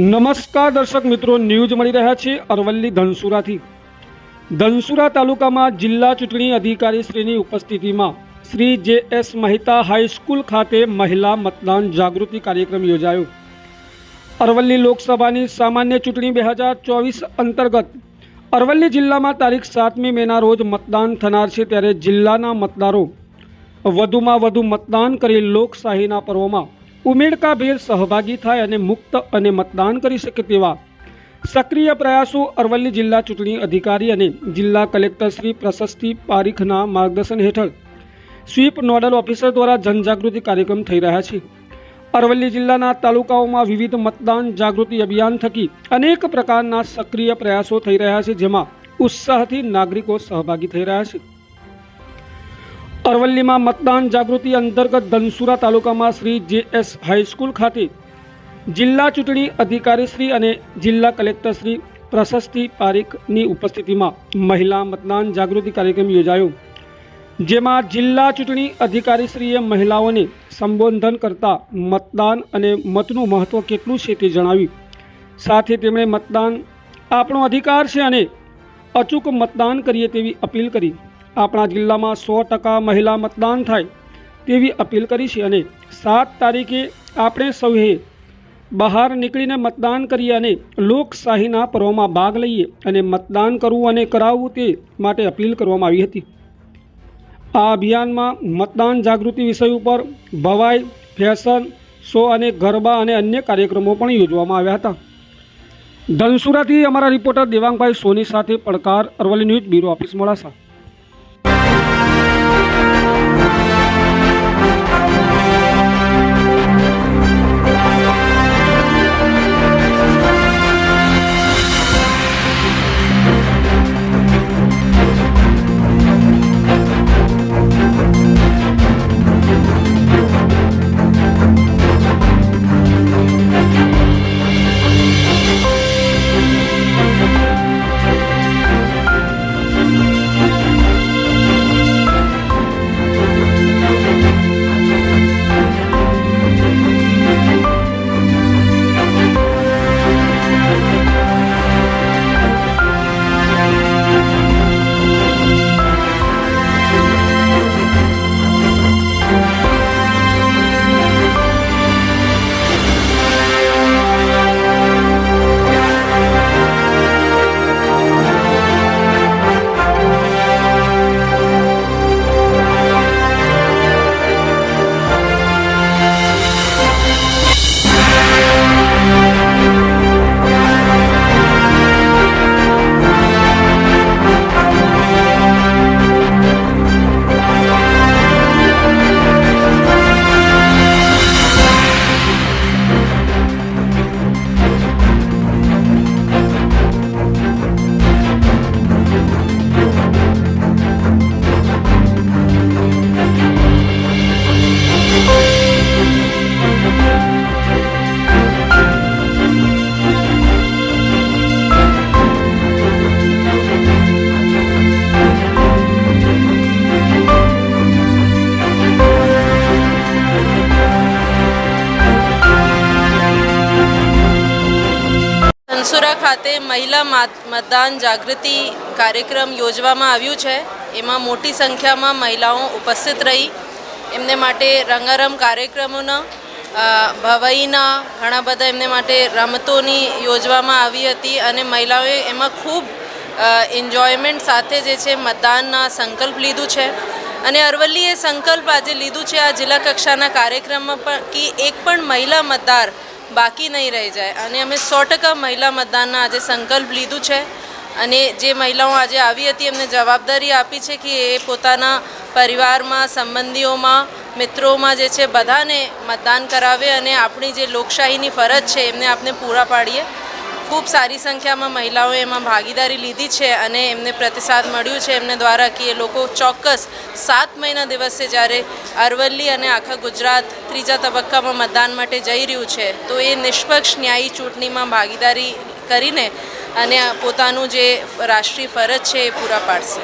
નમસ્કાર દર્શક મિત્રો, ન્યૂઝ મળી રહ્યા છે અરવલ્લી ધનસુરાથી. ધનસુરા તાલુકામાં જિલ્લા ચૂંટણી અધિકારી શ્રીની ઉપસ્થિતિમાં શ્રી જે એસ મહેતા હાઈસ્કૂલ ખાતે મહિલા મતદાન જાગૃતિ કાર્યક્રમ યોજાયો. અરવલ્લી લોકસભાની સામાન્ય ચૂંટણી બે હજાર ચોવીસ અંતર્ગત અરવલ્લી જિલ્લામાં તારીખ સાતમી મેના રોજ મતદાન થનાર છે, ત્યારે જિલ્લાના મતદારો વધુમાં વધુ મતદાન કરી લોકશાહીના પર્વમાં ઉમેદકાભેર સહભાગી થાય અને મુક્ત અને મતદાન કરી શકે તેવા સક્રિય પ્રયાસો અરવલ્લી જિલ્લા ચૂંટણી અધિકારી અને જિલ્લા કલેક્ટર શ્રી પ્રશસ્તિ પારીખના માર્ગદર્શન હેઠળ સ્વીપ નોડલ ઓફિસર દ્વારા જનજાગૃતિ કાર્યક્રમ થઈ રહ્યા છે. અરવલ્લી જિલ્લાના તાલુકાઓમાં વિવિધ મતદાન જાગૃતિ અભિયાન થકી અનેક પ્રકારના સક્રિય પ્રયાસો થઈ રહ્યા છે, જેમાં ઉત્સાહથી નાગરિકો સહભાગી થઈ રહ્યા છે. અરવલ્લીમાં મતદાન જાગૃતિ અંતર્ગત ધનસુરા તાલુકામાં શ્રી જે એસ હાઈસ્કૂલ ખાતે જિલ્લા ચૂંટણી અધિકારી શ્રી અને જિલ્લા કલેક્ટર શ્રી પ્રશસ્તિ પારીખની ઉપસ્થિતિમાં મહિલા મતદાન જાગૃતિ કાર્યક્રમ યોજાયો. જેમાં જિલ્લા ચૂંટણી અધિકારીશ્રીએ મહિલાઓને સંબોધન કરતા મતદાન અને મતનું મહત્ત્વ કેટલું છે તે જણાવ્યું. સાથે તેમણે મતદાન આપણો અધિકાર છે અને અચૂક મતદાન કરીએ તેવી અપીલ કરી. આપણા જિલ્લામાં સો ટકા મહિલા મતદાન થાય તેવી અપીલ કરી છે અને સાત તારીખે આપણે સૌએ બહાર નીકળીને મતદાન કરીએ અને લોકશાહીના પર્વમાં ભાગ લઈએ અને મતદાન કરવું અને કરાવવું તે માટે અપીલ કરવામાં આવી હતી. આ અભિયાનમાં મતદાન જાગૃતિ વિષય ઉપર ભવાઈ, ફેશન, શો અને ગરબા અને અન્ય કાર્યક્રમો પણ યોજવામાં આવ્યા હતા. ધનસુરાથી અમારા રિપોર્ટર દેવાંગભાઈ સોની સાથે પડકાર Aravalli news bureau office Modasa. ખાતે મહિલા માત- મતદાન જાગૃતિ કાર્યક્રમ યોજવામાં આવ્યું છે. એમાં મોટી સંખ્યામાં મહિલાઓ ઉપસ્થિત રહી. એમને માટે રંગારંગ કાર્યક્રમોના ભવાઈના, ઘણા બધા એમને માટે રમતોની યોજવામાં આવી હતી અને મહિલાઓએ એમાં ખૂબ એન્જોયમેન્ટ સાથે જે છે મતદાનના સંકલ્પ લીધું છે. અને અરવલ્લીએ સંકલ્પ આજે લીધું છે આ જિલ્લા કક્ષાના કાર્યક્રમમાં પણ કે એક પણ મહિલા મતદાર બાકી નહીં રહી જાય. અને અમે સો ટકા મહિલા મતદાનના આજે સંકલ્પ લીધું છે. અને જે મહિલાઓ આજે આવી હતી, એમને જવાબદારી આપી છે કે એ પોતાના પરિવારમાં, સંબંધીઓમાં, મિત્રોમાં જે છે, બધાને મતદાન કરાવે અને આપણી જે લોકશાહીની ફરજ છે, એમને આપણે પૂરા પાડીએ. ખૂબ સારી સંખ્યામાં મહિલાઓએ એમાં ભાગીદારી લીધી છે અને એમને પ્રતિસાદ મળ્યું છે એમને દ્વારા કે એ લોકો ચોક્કસ સાત મહિના દિવસે જ્યારે અરવલ્લી અને આખા ગુજરાત ત્રીજા તબક્કામાં મતદાન માટે જઈ રહ્યું છે, તો એ નિષ્પક્ષ ન્યાયી ચૂંટણીમાં ભાગીદારી કરીને અને પોતાનું જે રાષ્ટ્રીય ફરજ છે એ પૂરા પાડશે.